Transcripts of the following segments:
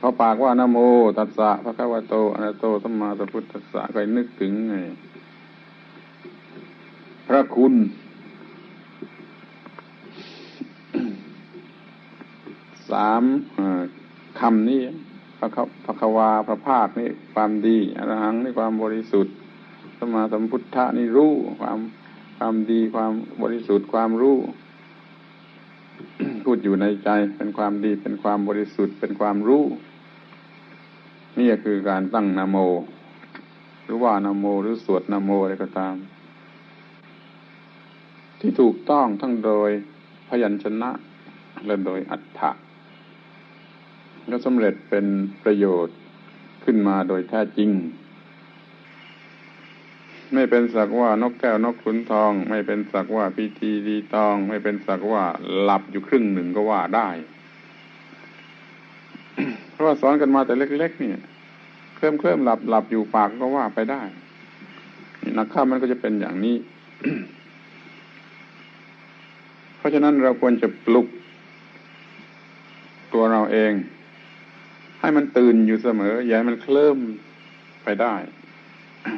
เขาปากว่านโมตัสสะพระคัมภโตอนัตโตสัมมาสัมพุทธัสสะก็นึกถึงไงพระคุณ สามคำนี้พระพระควาพระภาคนี่ความดีอรหังนี่ความบริสุทธิ์สมาสัมพุทธะนี่รู้ความความดีความบริสุทธิ์ความรู้พูดอยู่ในใจเป็นความดีเป็นความบริสุทธิ์เป็นความรู้ นี่คือการตั้งนโม หรือว่านโมหรือสวดนโมอะไรก็ตาม ที่ถูกต้องทั้งโดยพยัญชนะและโดยอัฏฐะก็สำเร็จเป็นประโยชน์ขึ้นมาโดยแท้จริง ไม่เป็นสักว่านกแก้วนกขุนทอง ไม่เป็นสักว่าพีทีดีตอง ไม่เป็นสักว่าหลับอยู่ครึ่งหนึ่งก็ว่าได้ เพราะว่าสอนกันมาแต่เล็ก ๆ เนี่ย เคลิ้มเคลิ้มหลับหลับอยู่ปากก็ว่าไปได้นักข้ามันก็จะเป็นอย่างนี้ เพราะฉะนั้นเราควรจะปลุก ตัวเราเอง ให้มันตื่นอยู่เสมอ อย่าให้มันเคลิ้มไปได้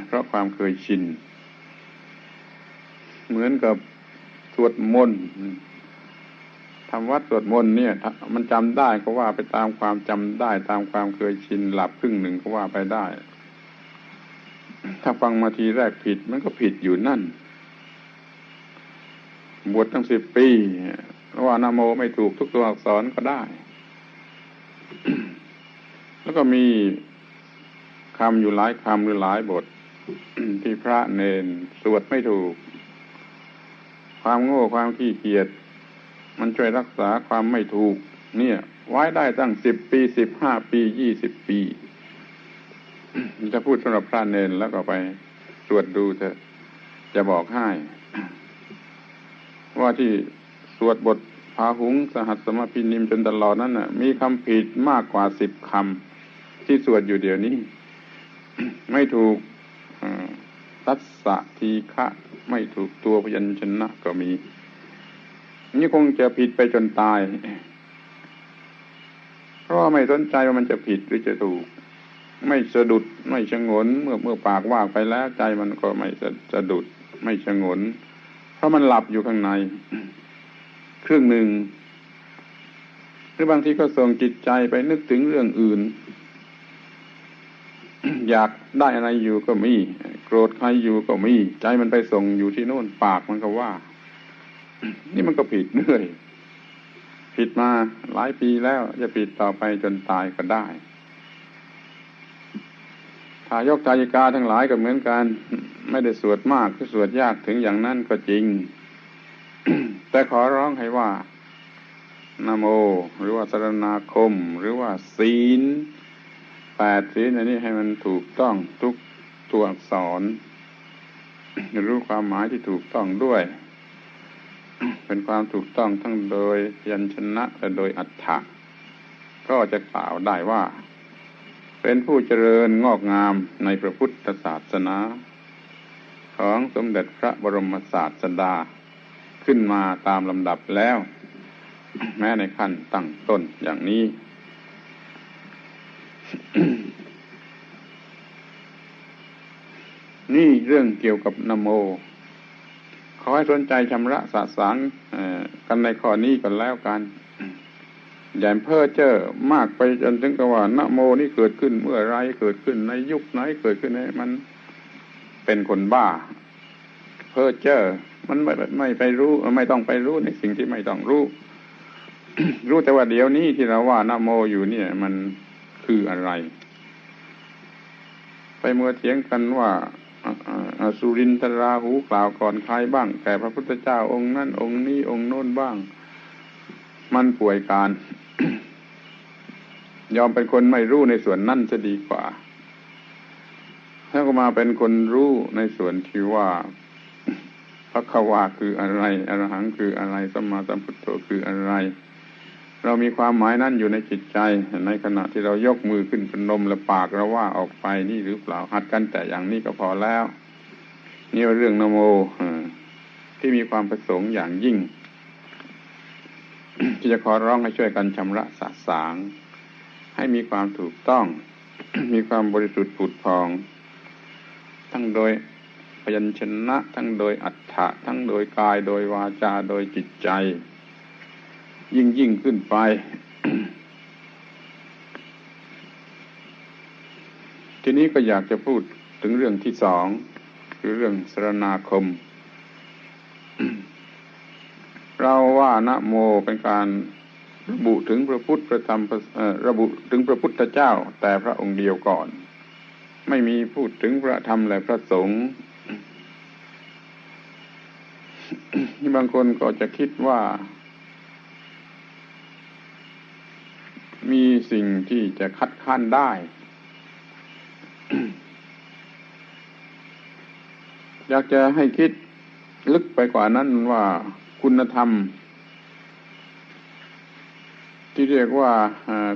เพราะความเคยชิน เหมือนกับสวดมนต์ ทำวัดสวดมนต์เนี่ย มันจำได้ก็ว่าไปตามความจำได้ ตามความเคยชินหลับครึ่งหนึ่งก็ว่าไปได้ ถ้าฟังมาทีแรกผิดมันก็ผิดอยู่นั่น บวชตั้งสิบปีว่านาโมไม่ถูกทุกตัวอักษรก็ได้ แล้วก็มีคำอยู่หลายคำหรือหลายบท ที่พระเนนสวดไม่ถูก ความโง่ความขี้เกียจ มันช่วยรักษาความไม่ถูก เนี่ย ไว้ได้ตั้งสิบปีสิบห้าปียี่สิบปีจะพูดสำหรับพระเนนแล้วก็ไปตรวจดูเถอะจะบอกให้ ว่าที่สวดบทพาหุงสหัสสมพินิมจนตลอดนั้นน่ะ มีคำผิดมากกว่าสิบคำที่สวดอยู่เดี๋ยวนี้ ไม่ถูกตัสสะทีฆะไม่ถูกตัวพยัญชนะก็มี นี่คงจะผิดไปจนตาย เพราะไม่สนใจว่ามันจะผิดหรือจะถูก ไม่สะดุดไม่ชะงน เมื่อเมื่อปากว่าไปแล้วใจมันก็ไม่สะดุด ไม่ชะงน เพราะมันหลับอยู่ข้างใน เครึ่องหนึ่งหรือบางทีก็ส่งจิตใจไปนึกถึงเรื่องอื่น อยากได้อะไรอยู่ก็มี โกรธใครอยู่ก็มี ใจมันไปส่งอยู่ที่โน่นปากมันก็ว่า นี่มันก็ผิดเรื่อย ผิดมาหลายปีแล้ว จะผิดต่อไปจนตายก็ได้ถ้ายกกายกาทั้งหลายก็เหมือนกัน ไม่ได้สวดมากก็สวดยากถึงอย่างนั้นก็จริง แต่ขอร้องให้ว่านโม หรือว่าสรณาคม หรือว่าศีลแปดศีลอันนี้ให้มันถูกต้องทุกตัวอักษร รู้ความหมายที่ถูกต้องด้วย เป็นความถูกต้องทั้งโดยยัญชนะและโดยอัฏฐะก็จะกล่าวได้ว่า เป็นผู้เจริญงอกงามในพระพุทธศาสนา ของสมเด็จพระบรมศาสดาขึ้นมาตามลำดับแล้ว แม้ในขั้นตั้งต้นอย่างนี้ นี่เรื่องเกี่ยวกับนโม ขอให้สนใจชำระสะสางกันในข้อนี้กันแล้วกันอย่าเพ้อเจ้อมากไปจนถึงกับว่านโมนี่เกิดขึ้นเมื่อไรเกิดขึ้นในยุคไหนเกิดขึ้นในมันเป็นคนบ้า เพ้อเจ้อมันไม่ไม่ไปรู้ไม่ต้องไปรู้ในสิ่งที่ไม่ต้องรู้ รู้แต่ว่าเดี๋ยวนี้ที่เราว่านโมอยู่เนี่ย มันคืออะไร ไปเมื่อเถียงกันว่า สุรินทราหูกล่าวก่อนใครบ้างแก่พระพุทธเจ้าองค์นั้นองค์นี้องค์โน้นบ้าง มันป่วยการ ยอมเป็นคนไม่รู้ในส่วนนั่นจะดีกว่าถ้าก็มาเป็นคนรู้ในส่วนที่ว่าพระควาคืออะไรอรหังคืออะไรสมมาสัมพุทโธคืออะไร เรามีความหมายนั่นอยู่ในจิตใจ ในขณะที่เรายกมือขึ้นเป็นนมและปากเราว่าออกไปนี่หรือเปล่าหัดกันแต่อย่างนี้ก็พอแล้ว นี่เรื่องนโมที่มีความประสงค์อย่างยิ่ง ที่จะขอร้องให้ช่วยกันชำระสะสาง ให้มีความถูกต้อง มีความบริสุทธิ์ผุดพอง ทั้งโดยพยัญชนะ ทั้งโดยอัฏฐะทั้งโดยกายโดยวาจาโดยจิตใจ ยิ่งยิ่งขึ้นไปทีนี้ก็อยากจะพูดถึงเรื่องที่สอง คือเรื่องสรณาคม เราว่านะโมเป็นการระบุถึงพระพุทธพระธรรมระบุถึงพระพุทธเจ้า แต่พระองค์เดียวก่อน ไม่มีพูดถึงพระธรรมและพระสงฆ์ที่บางคนก็จะคิดว่า มีสิ่งที่จะคัดค้านได้ อยากจะให้คิดลึกไปกว่านั้นว่าคุณธรรม ที่เรียกว่า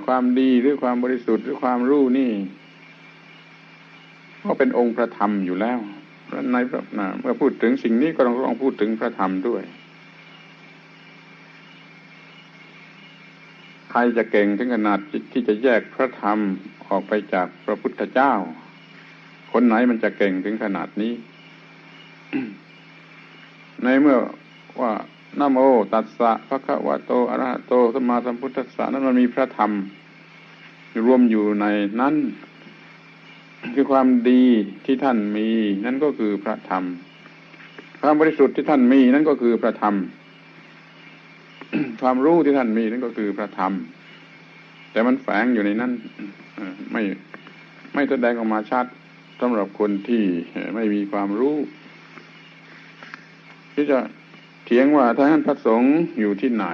ความดีหรือความบริสุทธิ์หรือความรู้นี่ ก็เป็นองค์พระธรรมอยู่แล้วในพระเมื่อพูดถึงสิ่งนี้ก็ต้องต้องพูดถึงพระธรรมด้วย ใครจะเก่งถึงขนาดที่จะแยกพระธรรมออกไปจากพระพุทธเจ้า คนไหนมันจะเก่งถึงขนาดนี้ ในเมื่อว่านโมตัสสะพระคะวะโตอรหะโตสมมาสัมพุทธัสสะนั้นมันมีพระธรรมรวมอยู่ในนั้นคือความดีที่ท่านมี นั่นก็คือพระธรรม ความบริสุทธิ์ที่ท่านมีนั่นก็คือพระธรรม ความรู้ที่ท่านมีนั่นก็คือพระธรรม แต่มันแฝงอยู่ในนั้นไม่ไม่แสดงออกมาชัดสำหรับคนที่ไม่มีความรู้ ที่จะเถียงว่าท่านพระสงฆ์อยู่ที่ไหน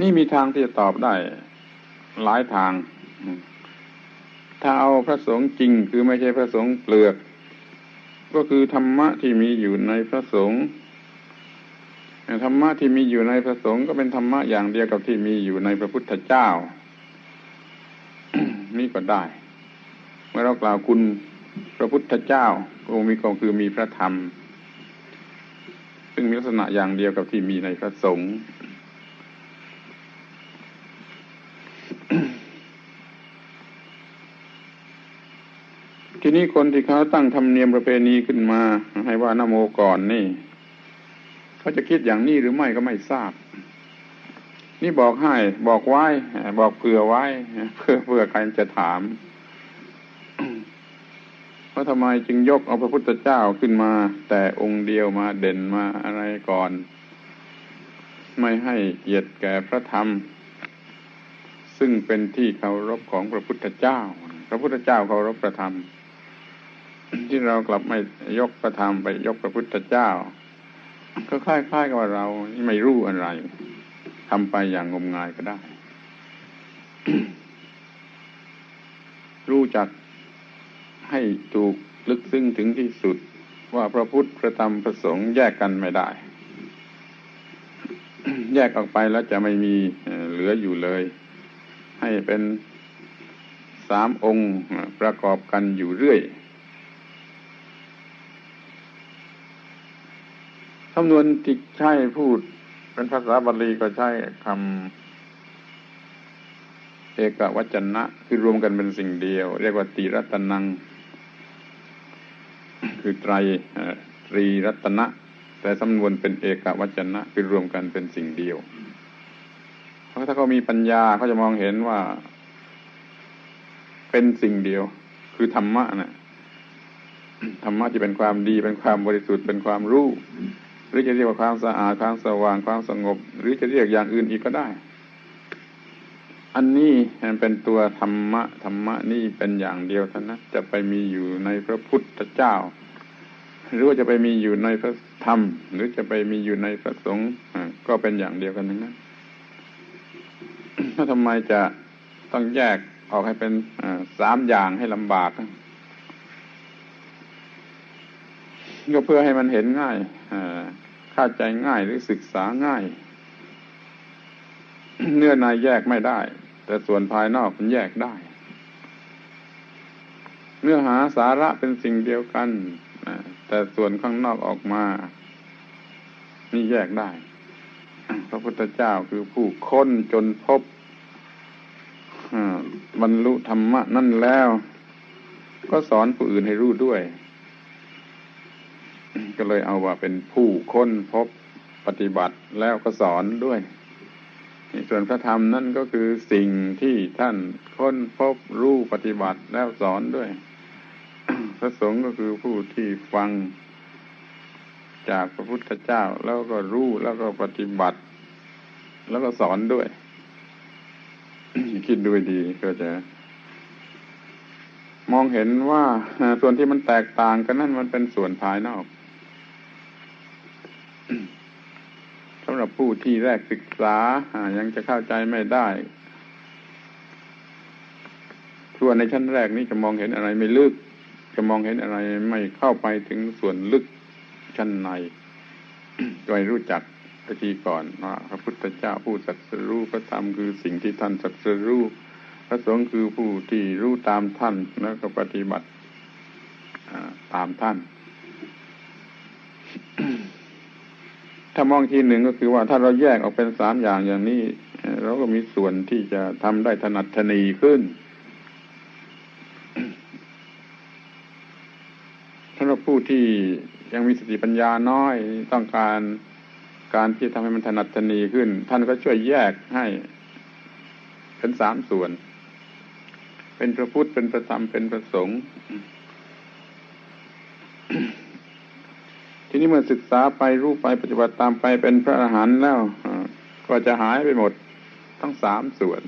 นี่มีทางที่จะตอบได้ หลายทาง ถ้าเอาพระสงฆ์จริงคือไม่ใช่พระสงฆ์เปลือก ก็คือธรรมะที่มีอยู่ในพระสงฆ์ธรรมะที่มีอยู่ในพระสงฆ์ก็เป็นธรรมะอย่างเดียวกับที่มีอยู่ในพระพุทธเจ้า นี่ก็ได้ เมื่อเรากล่าวคุณพระพุทธเจ้าก็มีก็คือมีพระธรรม ซึ่งมีลักษณะอย่างเดียวกับที่มีในพระสงฆ์ทีนี้คนที่เขาตั้งธรรมเนียมประเพณีขึ้นมา ให้ว่านโมก่อนนี่เขาจะคิดอย่างนี้หรือไม่ก็ไม่ทราบ นี่บอกให้ บอกไว้ บอกเผื่อไว้เพื่อเพื่อใครจะถาม ว่าทำไมจึงยกเอาพระพุทธเจ้าขึ้นมา แต่องค์เดียวมาเด่นมาอะไรก่อน ไม่ให้เกียรติแก่พระธรรม ซึ่งเป็นที่เคารพของพระพุทธเจ้า พระพุทธเจ้าเคารพพระธรรม ที่เรากลับไม่ยกประธรรมไปยกพระพุทธเจ้า ก็คล้ายๆกับเราไม่รู้อะไรทำไปอย่างงมงายก็ได้ รู้จัก ให้ถูกลึกซึ้งถึงที่สุดว่าพระพุทธพระธรรมพระสงฆ์แยกกันไม่ได้ แยกออกไปแล้วจะไม่มีเหลืออยู่เลย ให้เป็นสามองค์ประกอบกันอยู่เรื่อยคำนวณที่ใช้พูดเป็นภาษาบาลีก็ใช้คำเอกวัจนะ คือรวมกันเป็นสิ่งเดียว เรียกว่าตีรัตนัง คือไตรตรีรัตนะ แต่สำนวนเป็นเอกวัจนะคือรวมกันเป็นสิ่งเดียวเพราะถ้าเขามีปัญญาเขาจะมองเห็นว่า เป็นสิ่งเดียว คือธรรมะนะ่ะธรรมะที่เป็นความดีเป็นความบริสุทธิ์เป็นความรู้หรือจะเรียกว่าความสะอาดความสว่างความสงบ หรือจะเรียกอย่างอื่นอีกก็ได้ อันนี้มันเป็นตัวธรรมะธรรมะนี่เป็นอย่างเดียวเท่านั้นจะไปมีอยู่ในพระพุทธเจ้า หรือว่าจะไปมีอยู่ในพระธรรม หรือจะไปมีอยู่ในพระสงฆ์ก็เป็นอย่างเดียวกันนั้นถ้าทำไมจะต้องแยกออกให้เป็นสามอย่างให้ลำบากก็เพื่อให้มันเห็นง่ายเข้าใจง่ายหรือศึกษาง่าย เนื้อในแยกไม่ได้ แต่ส่วนภายนอกมันแยกได้ เนื้อหาสาระเป็นสิ่งเดียวกัน แต่ส่วนข้างนอกออกมา นี่แยกได้ พระพุทธเจ้าคือผู้ค้นจนพบบรรลุธรรมะนั่นแล้ว ก็สอนผู้อื่นให้รู้ด้วย ก็เลยเอาว่าเป็นผู้ค้นพบปฏิบัติแล้วก็สอนด้วยส่วนพระธรรมนั่นก็คือสิ่งที่ท่านค้นพบรู้ปฏิบัติแล้วสอนด้วย พระสงฆ์ก็คือผู้ที่ฟังจากพระพุทธเจ้าแล้วก็รู้แล้วก็ปฏิบัติ แล้วก็สอนด้วย คิดดูดีก็จะ มองเห็นว่าส่วนที่มันแตกต่างกันนั่นมันเป็นส่วนภายนอกสำหรับผู้ที่แรกศึกษายังจะเข้าใจไม่ได้ส่วนในชั้นแรกนี้จะมองเห็นอะไรไม่ลึก จะมองเห็นอะไรไม่เข้าไปถึงส่วนลึกชั้นในโดยรู้จักตะทีก่อนว่าพระพุทธเจ้าผู้สัตรู้พระธรรมคือสิ่งที่ท่านสัตรู้พระสงฆ์คือผู้ที่รู้ตามท่านแล้วก็ปฏิบัติตามท่าน ถ้ามองทีหนึ่งก็คือว่าถ้าเราแยกออกเป็นสามอย่างอย่างนี้ เราก็มีส่วนที่จะทำได้ถนัดทนีขึ้นสำหรับ ผู้ที่ยังมีสติปัญญาน้อยต้องการการที่ทำให้มันถนัดทนีขึ้น ท่านก็ช่วยแยกให้เป็นสามส่วน เป็นพระพุทธเป็นพระธรรมเป็นพระสงฆ์ทีนี้เมื่อศึกษาไปรู้ไปปฏิบัติตามไปเป็นพระอรหันต์แล้วก็จะหายไปหมดทั้งสามส่วน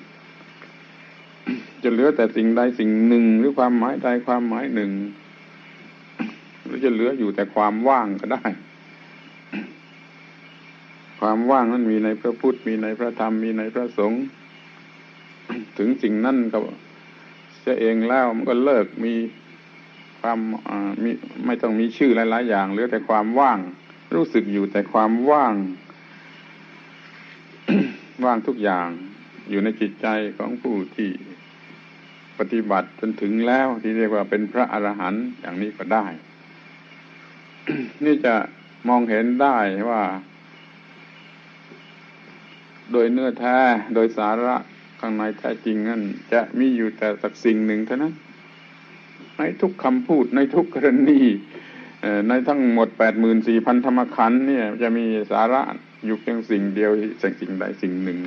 จะเหลือแต่สิ่งใดสิ่งหนึ่งหรือความหมายใดความหมายหนึ่ง จะเหลืออยู่แต่ความว่างก็ได้ ความว่างนั้นมีในพระพุทธมีในพระธรรมมีในพระสงฆ์ถึงสิ่งนั้นก็จะเองแล้วมันก็เลิกมีความมีไม่ต้องมีชื่อหลายๆอย่างเหลือแต่ความว่าง รู้สึกอยู่แต่ความว่าง ว่างทุกอย่าง อยู่ในจิตใจของผู้ที่ปฏิบัติจนถึงแล้วที่เรียกว่าเป็นพระอรหันต์อย่างนี้ก็ได้ นี่จะมองเห็นได้ว่า โดยเนื้อแท้โดยสาระข้างในแท้จริงนั่นจะมีอยู่แต่สักสิ่งหนึ่งเท่านั้นในทุกคำพูดในทุกกรณีในทั้งหมดแปดหมื่นสี่พันธรรมขันเนี่ยจะมีสาระอยู่เพียงสิ่งเดียวสิ่งสิ่งใดสิ่งหนึ่ง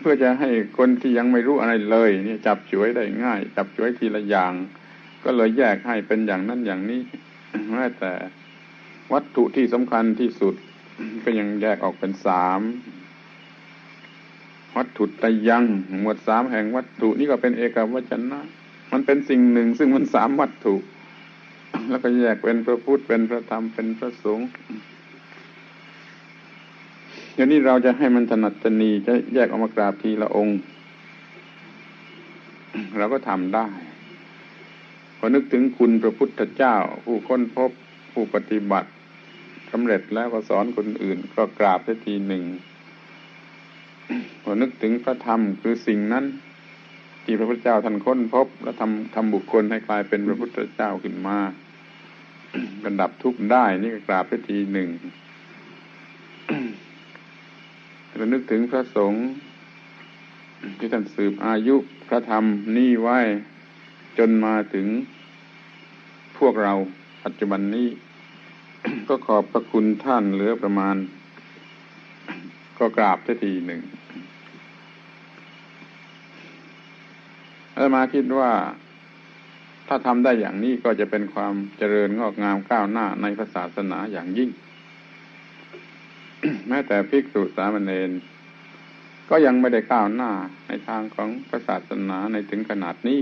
เพื่อจะให้คนที่ยังไม่รู้อะไรเลยนี่จับช่วยได้ง่าย จับช่วยทีละอย่าง ก็เลยแยกให้เป็นอย่างนั้นอย่างนี้แม้แต่วัตถุที่สำคัญที่สุด ก็ยังแยกออกเป็นสามวัตถุตยัง หมวดสามแห่งวัตถุนี่ก็เป็นเอกวัจนะ มันเป็นสิ่งหนึ่ง ซึ่งมันสามวัตถุ แล้วก็แยกเป็นพระพุทธเป็นพระธรรมเป็นพระสงฆ์เดี๋ยวนี้เราจะให้มันถนัดตนีจะแยกออกมากราบทีละองค์ เราก็ทำได้ พอนึกถึงคุณพระพุทธเจ้า ผู้ค้นพบผู้ปฏิบัติสำเร็จแล้วก็สอนคนอื่น ก็กราบได้ทีหนึ่งพอนึกถึงพระธรรมคือสิ่งนั้น ที่พระพุทธเจ้าท่านค้นพบ และทำทำบุคคลให้กลายเป็นพระพุทธเจ้าขึ้นมากันดับทุกข์ได้ นี่ก็กราบได้ทีหนึ่งเรานึกถึงพระสงฆ์ที่ท่านสืบอายุพระธรรมนี่ไว้ จนมาถึงพวกเราปัจจุบันนี้ ก็ขอบพระคุณท่านเหลือประมาณ ก็กราบทีหนึ่งแล้วมาคิดว่าถ้าทำได้อย่างนี้ก็จะเป็นความเจริญงอกงามก้าวหน้าในพระศาสนาอย่างยิ่ง แม้แต่ภิกษุสามเณรก็ยังไม่ได้ก้าวหน้าในทางของพระศาสนาในถึงขนาดนี้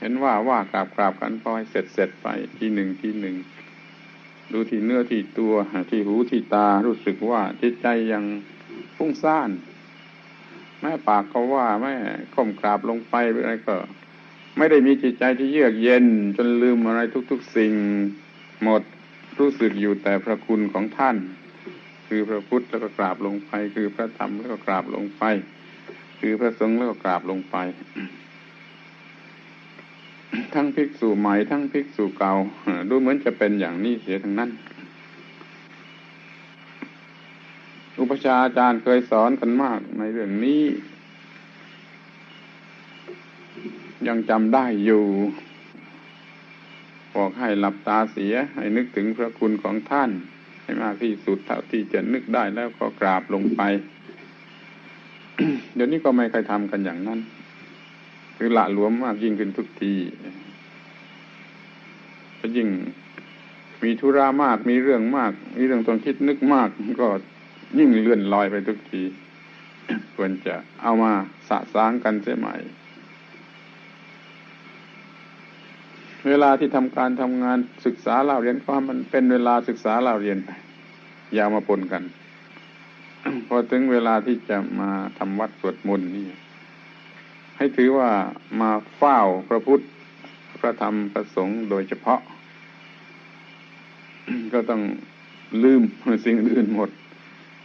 เห็นว่าว่ากราบกราบกันพอเสร็จเสร็จไปทีหนึ่งทีหนึ่งดูที่เนื้อที่ตัวที่หูที่ตารู้สึกว่าจิตใจยังฟุ้งซ่านแม่ปากก็ว่าแม่ก้มกราบลงไปอะไรก็ ไม่ได้มีจิตใจที่เยือกเย็น จนลืมอะไรทุก ๆ สิ่งหมดรู้สึกอยู่แต่พระคุณของท่าน คือพระพุทธแล้วก็กราบลงไป คือพระธรรมแล้วก็กราบลงไป คือพระสงฆ์แล้วก็กราบลงไป ทั้งภิกษุใหม่ทั้งภิกษุเก่าดูเหมือนจะเป็นอย่างนี้เสียทั้งนั้น อุปชาอาจารย์เคยสอนกันมากในเรื่องนี้ ยังจำได้อยู่บอกให้หลับตาเสีย ให้นึกถึงพระคุณของท่าน ให้มากที่สุดเท่าที่จะนึกได้แล้วก็กราบลงไป เดี๋ยวนี้ก็ไม่เคยทำกันอย่างนั้น คือละหลวมมากยิ่งขึ้นทุกทีก็ยิ่งมีธุระมาก มีเรื่องมาก มีเรื่องต้องคิดนึกมากก็ยิ่งเลื่อนลอยไปทุกที ควรจะเอามาสะสางกันเสียใหม่ เวลาที่ทำการทำงานศึกษาเล่าเรียนความมันเป็นเวลาศึกษาเล่าเรียนไป อย่ามาปนกัน พอถึงเวลาที่จะมาทำวัดสวดมนต์นี่ ให้ถือว่ามาเฝ้าพระพุทธ พระธรรม พระสงฆ์โดยเฉพาะ ก็ต้องลืมสิ่งอื่นหมด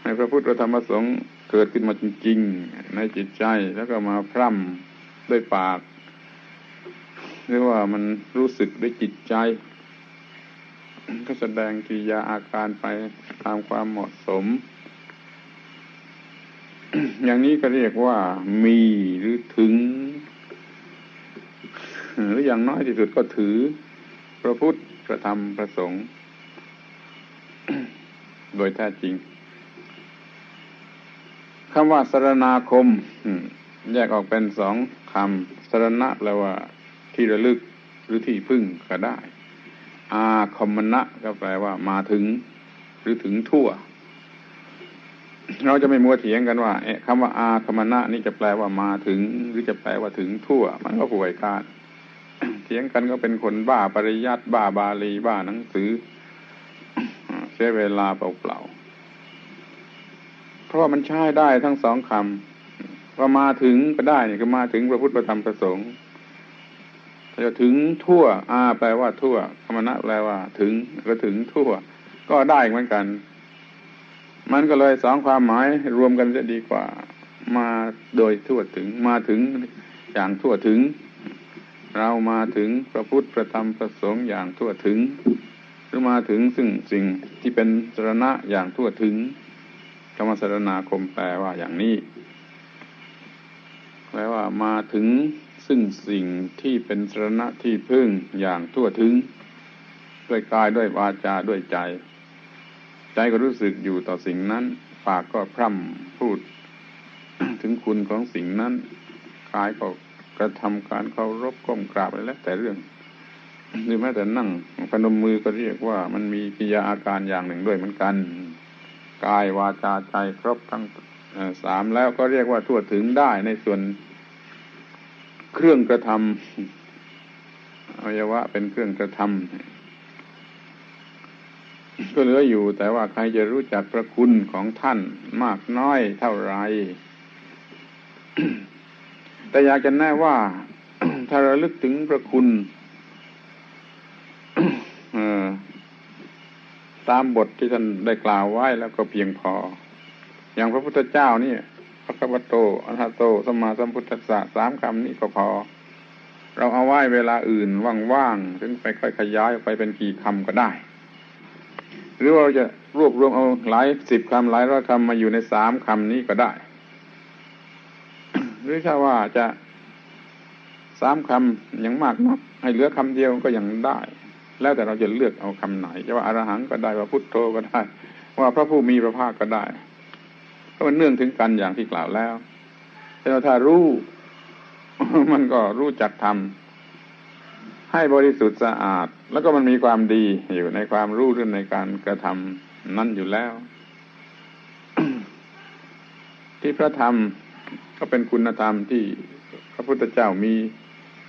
ให้พระพุทธพระธรรมพระสงฆ์เกิดขึ้นมาจริง ๆ ในจิตใจแล้วก็มาพร่ำด้วยปากหรือว่ามันรู้สึกด้วยจิตใจ ก็แสดงกิริยาอาการไปตามความเหมาะสม อย่างนี้ก็เรียกว่ามีหรือถึง หรืออย่างน้อยที่สุดก็ถือ พระพุทธพระธรรมพระสงฆ์โดยแท้จริงคำว่าสรณาคม แยกออกเป็นสองคำสรณะแปลว่าที่ระลึกหรือที่พึ่งก็ได้ อาคมณะก็แปลว่ามาถึง หรือถึงทั่ว เราจะไม่มัวเถียงกันว่าคำว่าอาคมณะนี่จะแปลว่ามาถึง หรือจะแปลว่าถึงทั่ว มันก็ป่วยการเถียงกันก็เป็นคนบ้าปริยัติบ้าบาลีบ้าหนังสือเสียเวลาเปล่าๆเพราะว่ามันใช้ได้ทั้งสองคำว่ามาถึงก็ได้นี่ก็มาถึงพระพุทธธรรมประสงค์จะถึงทั่ว อาแปลว่าทั่วธรรมณะแปลว่า ถึงก็ถึงทั่ว ก็ได้เหมือนกัน มันก็เลยสองความหมายรวมกันจะดีกว่ามาโดยทั่วถึงมาถึงอย่างทั่วถึง เรามาถึงพระพุทธพระธรรมพระสงฆ์อย่างทั่วถึง หรือมาถึงซึ่งสิ่งที่เป็นสรณะอย่างทั่วถึงคำว่าสรณาคมแปลว่าอย่างนี้แปลว่ามาถึงซึ่งสิ่งที่เป็นสรณะที่พึ่งอย่างทั่วถึง ด้วยกายด้วยวาจาด้วยใจ ใจก็รู้สึกอยู่ต่อสิ่งนั้น ปากก็พร่ำพูด ถึงคุณของสิ่งนั้นกายก็กระทำการเคารพก้มกราบอะไรแล้วแต่เรื่องหรือแม้แต่นั่งพนมมือก็เรียกว่ามันมีกิยาอาการอย่างหนึ่งด้วยเหมือนกันกายวาจาใจครบทั้งสามแล้วก็เรียกว่าทั่วถึงได้ในส่วนเครื่องกระทำอวัยวะเป็นเครื่องกระทำ ก็เหลืออยู่แต่ว่าใครจะรู้จักพระคุณของท่านมากน้อยเท่าไร แต่อยากจะแน่ว่า ถ้าเราลึกถึงพระคุณตามบทที่ท่านได้กล่าวไว้แล้วก็เพียงพอ อย่างพระพุทธเจ้านี่พระคัมภโตอันหโตสมมาสัมพุทธัสสะสามคำนี้ก็พอ เราเอาไว้เวลาอื่นว่างๆ ถึงไปค่อยขยายไปเป็นกี่คำก็ได้ หรือว่าเราจะรวบรวมเอาหลายสิบคำหลายร้อยคำมาอยู่ในสามคำนี้ก็ได้ หรือถ้าว่าจะสามคำยังมากนักให้เหลือคำเดียวก็ยังได้ แล้วแต่เราจะเลือกเอาคำไหนจะว่าอารหังก็ได้ว่าพุทโธก็ได้ ว่าพระผู้มีพระภาคก็ได้ก็มันเนื่องถึงกันอย่างที่กล่าวแล้วแต่ถ้ารู้มันก็รู้จักทำ ให้บริสุทธิ์สะอาด แล้วก็มันมีความดีอยู่ในความรู้เรื่องในการกระทำนั่นอยู่แล้ว ที่พระธรรมก็เป็นคุณธรรมที่พระพุทธเจ้ามี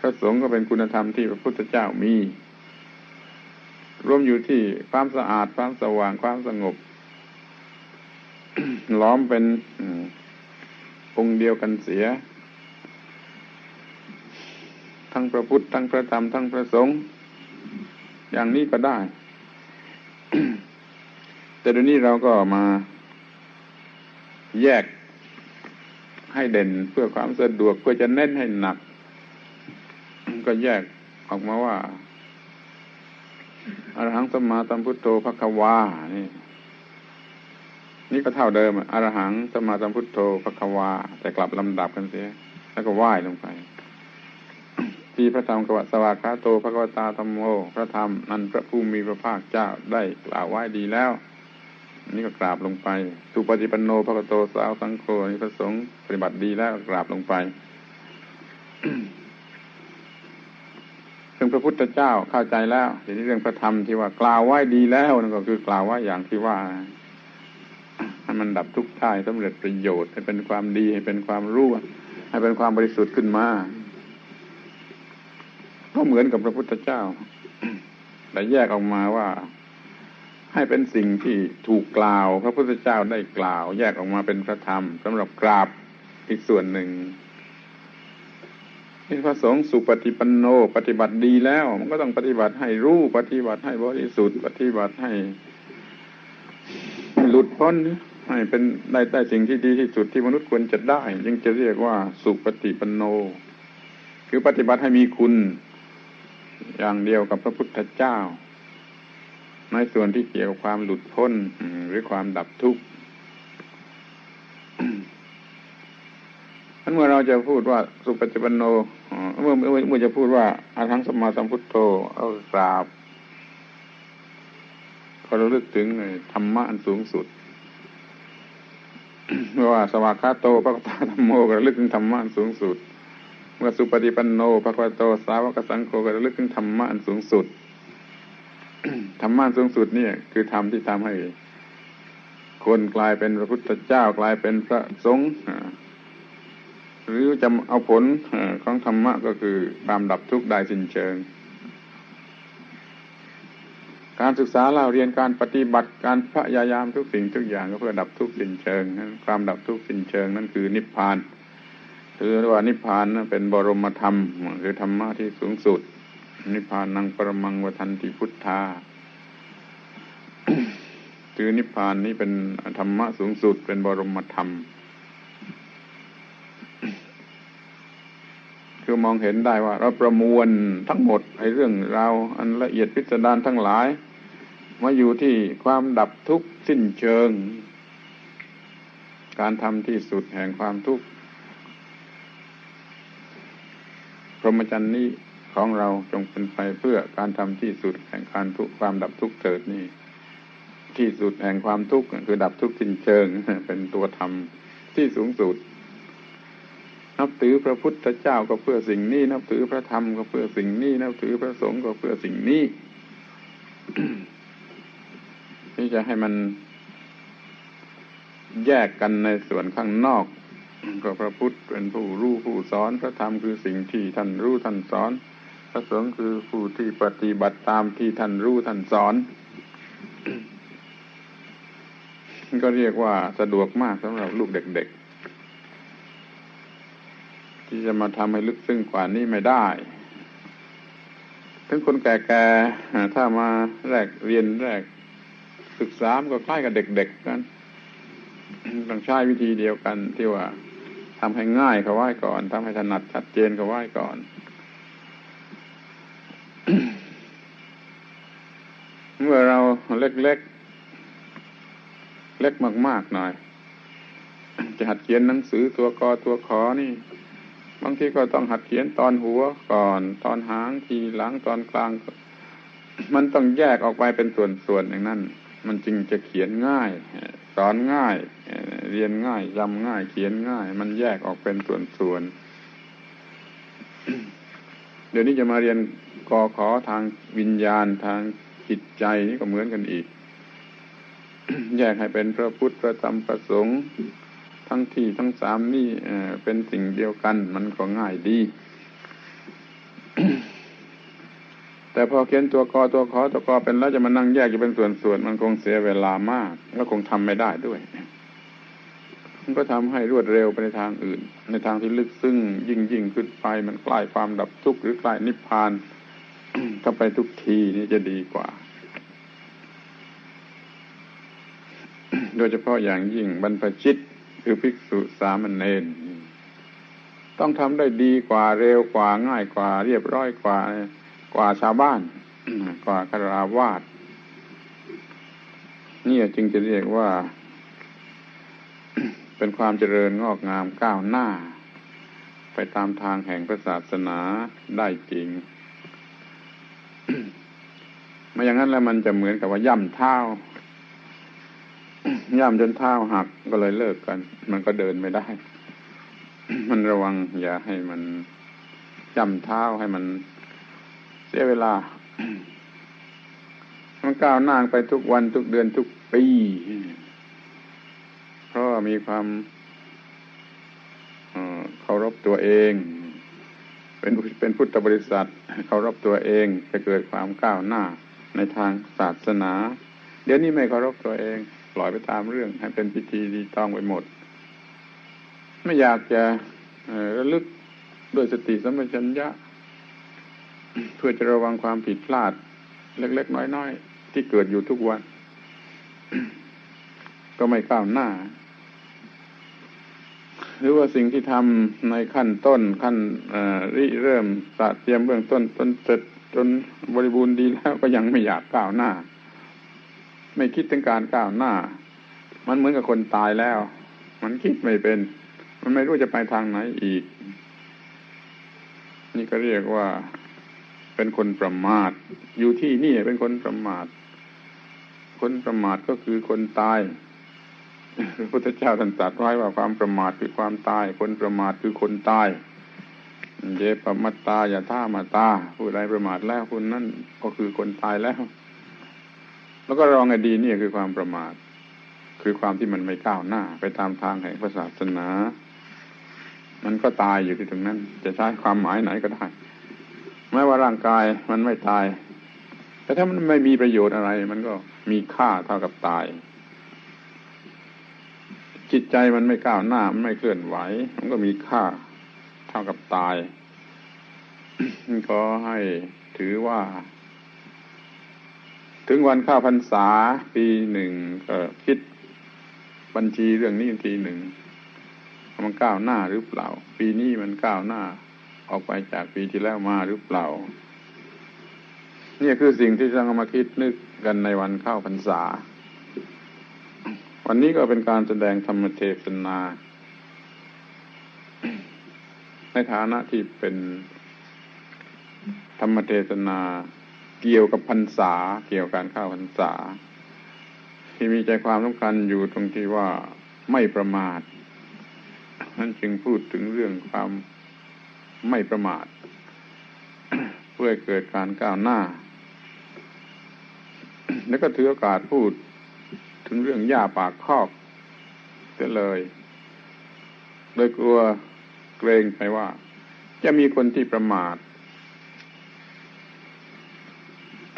พระสงฆ์ก็เป็นคุณธรรมที่พระพุทธเจ้ามี รวมอยู่ที่ความสะอาดความสว่างความสงบ ล้อมเป็นองค์เดียวกันเสีย ทั้งพระพุทธทั้งพระธรรมทั้งพระสงฆ์อย่างนี้ก็ได้ แต่เดี๋ยวนี้เราก็มาแยกให้เด่นเพื่อความสะดวกเพื่อจะเน้นให้หนัก ก็แยกออกมาว่าอรหังสมมาตัมพุทโธพระควานี่นี่ก็เท่าเดิมอรหังสมมาสัมพุทโธพระควา แต่กลับลำดับกันเสีย แล้วก็ไหว้ลงไป ทีพระธรรมกวสวากาโตพระกวตาธรรมโมพระธรรมนั้นพระผู้มีพระภาคเจ้าได้กล่าวไว้ดีแล้วนี่ก็กราบลงไปสุปฏิปันโนพระกโตสาวสังโฆนี่พระสงฆ์ปฏิบัติดีแล้วกราบลงไปเรื่องพระพุทธเจ้าเข้าใจแล้วทีนี้เรื่องพระธรรมที่ว่ากล่าวไว้ดีแล้วนั่นก็คือกล่าวว่าอย่างที่ว่าให้มันดับทุกข์ได้สำเร็จประโยชน์ให้เป็นความดีให้เป็นความรู้ให้เป็นความบริสุทธิ์ขึ้นมา ก็เหมือนกับพระพุทธเจ้า แต่แยกออกมาว่า ให้เป็นสิ่งที่ถูกกล่าว พระพุทธเจ้าได้กล่าว แยกออกมาเป็นพระธรรมสำหรับกราบอีกส่วนหนึ่งนี่พระสงฆ์สุปฏิปันโน ปฏิบัติดีแล้ว มันก็ต้องปฏิบัติให้รู้ปฏิบัติให้บริสุทธิ์ปฏิบัติให้หลุดพ้นให้เป็นได้ได้สิ่งที่ดีที่สุดที่มนุษย์ควรจะได้จึงจะเรียกว่าสุปฏิปันโน คือปฏิบัติให้มีคุณ อย่างเดียวกับพระพุทธเจ้า ในส่วนที่เกี่ยวกับความหลุดพ้นหรือความดับทุกข์เมื่อเราจะพูดว่าสุปฏิปันโนเมื่อเมื่อจะพูดว่าอาทังสมาสัมพุทโธเอากราบก็เราลึกถึงธรรมะอันสูงสุดเมื่อว่าสวากาโตพระตาธรรมโมก็ระลึกถึงธรรมะอันสูงสุด เมื่อสุปฏิปันโนพระควโตสาวกสังโฆก็ระลึกถึงธรรมะอันสูงสุดธรรมะสูงสุดนี่คือธรรมที่ทำให้ คนกลายเป็นพระพุทธเจ้ากลายเป็นพระสงฆ์หรือจะเอาผลของธรรมะก็คือความดับทุกข์ได้สิ้นเชิง การศึกษาเราเรียนการปฏิบัติการพยายามทุกสิ่งทุกอย่างก็เพื่อดับทุกข์สิ้นเชิง ความดับทุกข์สิ้นเชิงนั่นคือนิพพาน คือว่านิพพานเป็นบรมธรรม คือธรรมะที่สูงสุด นิพพานนังปรมังวทันติพุทธาคือนิพพานนี้เป็นธรรมะสูงสุด เป็นบรมธรรม คือมองเห็นได้ว่า เราประมวลทั้งหมดไอ้เรื่องราวอันละเอียดพิสดารทั้งหลาย มาอยู่ที่ความดับทุกข์สิ้นเชิง การทำที่สุดแห่งความทุกข์พ รหมจรรย์นี้ของเราจงเป็นไปเพื่อการทำที่สุดแห่งการทุกความดับทุกข์เถิดนี่ ที่สุดแห่งความทุกข์คือดับทุกข์สิ้นเชิง เป็นตัวธรรมที่สูงสุด นับถือพระพุทธเจ้าก็เพื่อสิ่งนี้ นับถือพระธรรมก็เพื่อสิ่งนี้ นับถือพระสงฆ์ก็เพื่อสิ่งนี้ที่จะให้มันแยกกันในส่วนข้างนอก ก็พระพุทธเป็นผู้รู้ผู้สอนพระธรรมคือสิ่งที่ท่านรู้ท่านสอน พระสงฆ์คือผู้ที่ปฏิบัติตามที่ท่านรู้ท่านสอน ก็เรียกว่าสะดวกมากสำหรับลูกเด็ก ๆ ที่จะมาทำให้ลึกซึ้งกว่านี้ไม่ได้ถึงคนแก่ๆถ้ามาแรกเรียนแรกศึกษาก็คล้ายกับเด็กๆกันต้องใช้วิธีเดียวกันที่ว่า ทำให้ง่ายเขาไว้ก่อนทำให้ถนัดชัดเจนเขาไว้ก่อนเมื่อเราเล็กๆเล็กมาก ๆ หน่อย จะหัดเขียนหนังสือตัวกอตัวขอนี่ บางทีก็ต้องหัดเขียนตอนหัวก่อน ตอนหางทีหลังตอนกลาง มันต้องแยกออกไปเป็นส่วนๆอย่างนั้น มันจึงจะเขียนง่าย สอนง่าย เรียนง่ายจำง่าย เขียนง่าย มันแยกออกเป็นส่วนๆ เดี๋ยวนี้จะมาเรียนกอขอทางวิญญาณทางจิตใจนี่ก็เหมือนกันอีก แยกให้เป็นพระพุทธพระธรรมพระสงฆ์ทั้งที่ทั้งสามนี่เป็นสิ่งเดียวกัน มันก็ง่ายดี แต่พอเขียนตัวกอตัวขอตัวกอเป็นแล้วจะมานั่งแยกอยู่เป็นส่วนๆมันคงเสียเวลามาก แล้วคงทำไม่ได้ด้วย มันก็ทำให้รวดเร็วไปในทางอื่น ในทางที่ลึกซึ้งยิ่งยิ่งขึ้นไปมันใกล้ความดับทุกข์หรือใกล้นิพพานถ้าไปทุกทีนี่จะดีกว่า โดยเฉพาะอย่างยิ่งบรรพชิตคือภิกษุสามเณรต้องทำได้ดีกว่าเร็วกว่าง่ายกว่า เรียบร้อยกว่า กว่าชาวบ้าน กว่าคาราวาสนี่จึงจะเรียกว่า เป็นความเจริญงอกงามก้าวหน้า ไปตามทางแห่งพระศาสนาได้จริงไม่อย่างนั้นแล้วมันจะเหมือนกับว่าย่ำเท้าย่ำจนเท้าหักก็เลยเลิกกัน มันก็เดินไม่ได้ มันระวังอย่าให้มันย่ำเท้าให้มันเสียเวลา มันก้าวหน้าไปทุกวันทุกเดือนทุกปี เพราะมีความเคารพตัวเอง เป็นเป็นพุทธบริษัทเคารพตัวเองจะเกิดความก้าวหน้าในทางศาสนา เดี๋ยวนี้ไม่เคารพตัวเองปล่อยไปตามเรื่อง ให้เป็นพิธีดีต้องไปหมด ไม่อยากจะระลึกด้วยสติสัมปชัญญะ เพื่อจะระวังความผิดพลาด เล็ก ๆ น้อย ๆ ที่เกิดอยู่ทุกวัน ก็ไม่ก้าวหน้า หรือว่าสิ่งที่ทำในขั้นต้นขั้นริเริ่มตะเตรียมเบื้องต้นจนเสร็จจนบริบูรณ์ดีแล้วก็ยังไม่อยากก้าวหน้า ไม่คิดถึงการก้าวหน้า มันเหมือนกับคนตายแล้ว มันคิดไม่เป็น มันไม่รู้จะไปทางไหนอีก นี่ก็เรียกว่าเป็นคนประมาท อยู่ที่นี่เป็นคนประมาท คนประมาทก็คือคนตาย พระพุทธเจ้าท่านตรัสไว้ว่าความประมาทคือความตาย คนประมาทคือคนตายเยปมัตตาอย่าท่ามาตา ผู้ใดประมาทแล้วคุณนั่นก็คือคนตายแล้ว แล้วก็รองอดีนี่คือความประมาท คือความที่มันไม่ก้าวหน้า ไปตามทางแห่งศาสนา มันก็ตายอยู่ที่ตรงนั้น จะใช้ความหมายไหนก็ได้แม้ว่าร่างกายมันไม่ตาย แต่ถ้ามันไม่มีประโยชน์อะไร มันก็มีค่าเท่ากับตาย จิตใจมันไม่ก้าวหน้ามันไม่เคลื่อนไหว มันก็มีค่าเท่ากับตาย ก็ให้ถือว่า ถึงวันข้าพรรษาปีหนึ่งก็คิดบัญชีเรื่องนี้ทีหนึ่งมันก้าวหน้าหรือเปล่า ปีนี้มันก้าวหน้า ออกไปจากปีที่แล้วมาหรือเปล่านี่คือสิ่งที่จะเอามาคิดนึกกันในวันเข้าพรรษา วันนี้ก็เป็นการแสดงธรรมเทศนา ในฐานะที่เป็นธรรมเทศนา เกี่ยวกับพรรษา เกี่ยวกับการเข้าพรรษา ที่มีใจความสำคัญอยู่ตรงที่ว่าไม่ประมาทนั่นจึงพูดถึงเรื่องความไม่ประมาท เพื่อเกิดการก้าวหน้า แล้วก็ถือโอกาสพูด ถึงเรื่องหญ้าปากคอกเสียเลยโดยกลัวเกรงไปว่า จะมีคนที่ประมาท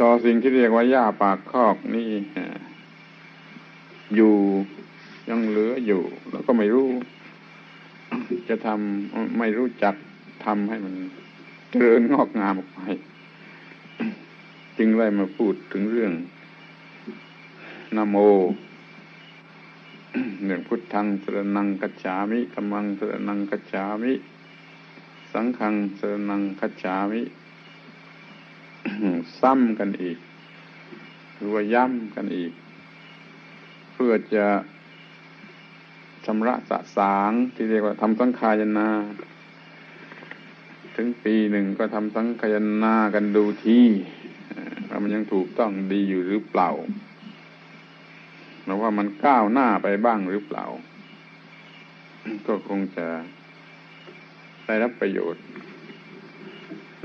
ต่อสิ่งที่เรียกว่าหญ้าปากคอกนี่อยู่ยังเหลืออยู่ แล้วก็ไม่รู้ จะทำไม่รู้จักทำให้มันเจริญงอกงามออกไป จึงเลยมาพูดถึงเรื่อง นโมหนึ่งพุทธังสรนังกัจฉามิธรรมังสรนังกัจฉามิ สังฆังสรนังกัจฉามิซ้ำกันอีก หรือว่าย้ำกันอีก เพื่อจะชำระสะสางที่เรียกว่าทำสังขายนา ถึงปีหนึ่งก็ทำสังขายนากันดูที่ว่ามันยังถูกต้องดีอยู่หรือเปล่า หรือว่ามันก้าวหน้าไปบ้างหรือเปล่า ก็คงจะได้รับประโยชน์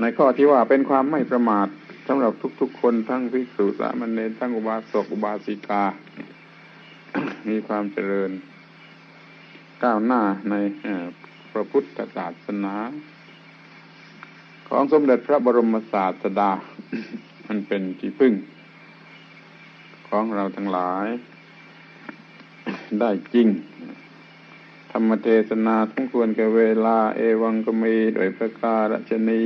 ในข้อที่ว่าเป็นความไม่ประมาทสำหรับทุกๆคนทั้งภิกษุสามเณรทั้งอุบาสกอุบาสิกา มีความเจริญ ก้าวหน้าในพระพุทธศาสนา ของสมเด็จพระบรมศาสดา มันเป็นที่พึ่ง ของเราทั้งหลาย ได้จริง ธรรมเทศนาทั้งควรแก่เวลาเอวังก็มีโดยประการชนี